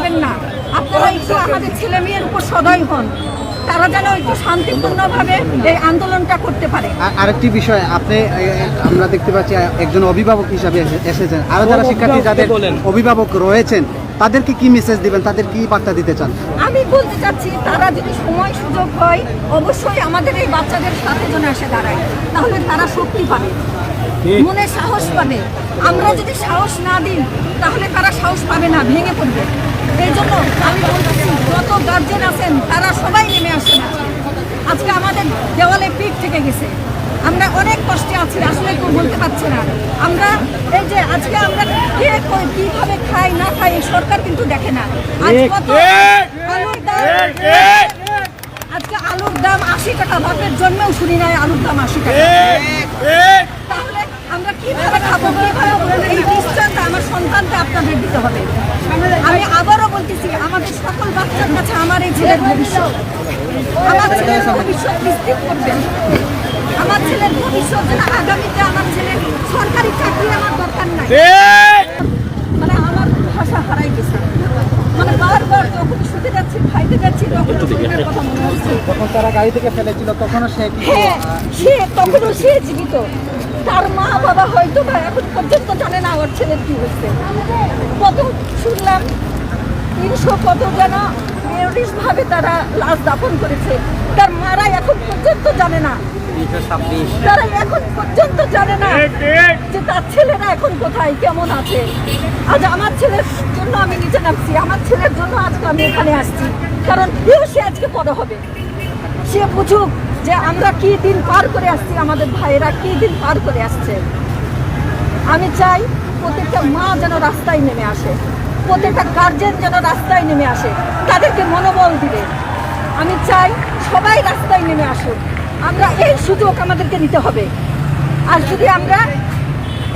হবেন না। আপনারা একটু আমাদের ছেলে মেয়ের উপর সদয় হন। তারা যেন একটু শান্তিপূর্ণভাবে এই আন্দোলনটা করতে পারে। আরেকটি বিষয় আপনি আমরা দেখতে পাচ্ছি একজন অভিভাবক হিসাবে এসেছেন। আরও যারা শিক্ষার্থী যাদের অভিভাবক রয়েছেন তাদেরকে কি মেসেজ দিবেন? তাদের কি বার্তা দিতে চান? আমি বলতে চাচ্ছি তারা যদি সময় সুযোগ হয় অবশ্যই আমাদের এই বাচ্চাদের সাথে যেন এসে দাঁড়ায়। তাহলে তারা শক্তি পাবে মনে সাহস পাবে। আমরা যদি সাহস না দিই তাহলে তারা সাহস পাবে না ভেঙে পড়বে। এই জন্য আমি বলতেছি যত গার্জেন আছেন তারা সবাই নেমে আসেন আজকে। আজকে আমাদের দেওয়ালে পিঠ থেকে গেছে। আমরা অনেক কষ্টে আছি আসলে কেউ বলতে পারছে না। আমরা এই যে আজকে আমরা কে কীভাবে খাই না খাই সরকার কিন্তু দেখে না। আজ কত আলুর দাম আজকে আলুর দাম আশি টাকা বাপের জন্মেও শুনি নাই আলুর দাম আশি টাকা। তাহলে আমরা কীভাবে খাব কীভাবে এই আমার সন্তানকে আপনাদের দিতে হবে আমি আবারও বলতেছি আমাদের সকল বাচ্চার কাছে আমার এই ছেলের ভবিষ্যৎ। আমার ছেলের ভবিষ্যৎ নিশ্চিত করবেন। আমার ছেলের ভবিষ্যৎ যেন আগামীতে আমার ছেলের সরকারি চাকরি আমার দরকার নাই। মানে আমার ভাষা হারাই গেছে। মানে বারবার যখন শুতে যাচ্ছি খাইতে যাচ্ছি তখন শরীরের কথা মনে হচ্ছে। যখন তারা গাড়ি থেকে ফেলেছিল তখনও সে হ্যাঁ সে তখনও সে জীবিত। তার মা বাবা হয়তো বা এখন পর্যন্ত জানে না ওর ছেলের কি হয়েছে। কত শুনলাম তিনশো কত যেন ভাবে তারা লাশ দাপন করেছে। তার মারা এখন পর্যন্ত জানে না। তারা এখন পর্যন্ত জানে না যে তার ছেলেরা এখন কোথায় কেমন আছে। আজ আমার ছেলের জন্য আমি নিচে নামছি আমার ছেলের জন্য আজকে আমি এখানে আসছি। কারণ কেউ সে আজকে বড় হবে। সে বুঝুক যে আমরা কি দিন পার করে আসছি আমাদের ভাইয়েরা কি দিন পার করে আসছে। আমি চাই প্রত্যেকটা মা যেন রাস্তায় নেমে আসে। প্রত্যেকটা গার্জেন যেন রাস্তায় নেমে আসে, তাদেরকে মনোবল দিবে। আমি চাই সবাই রাস্তায় নেমে আসুক। আমরা এই সুযোগ আমাদেরকে নিতে হবে। আর যদি আমরা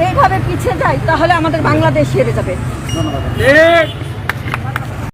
এইভাবে পিছিয়ে যাই, তাহলে আমাদের বাংলাদেশ হেরে যাবে।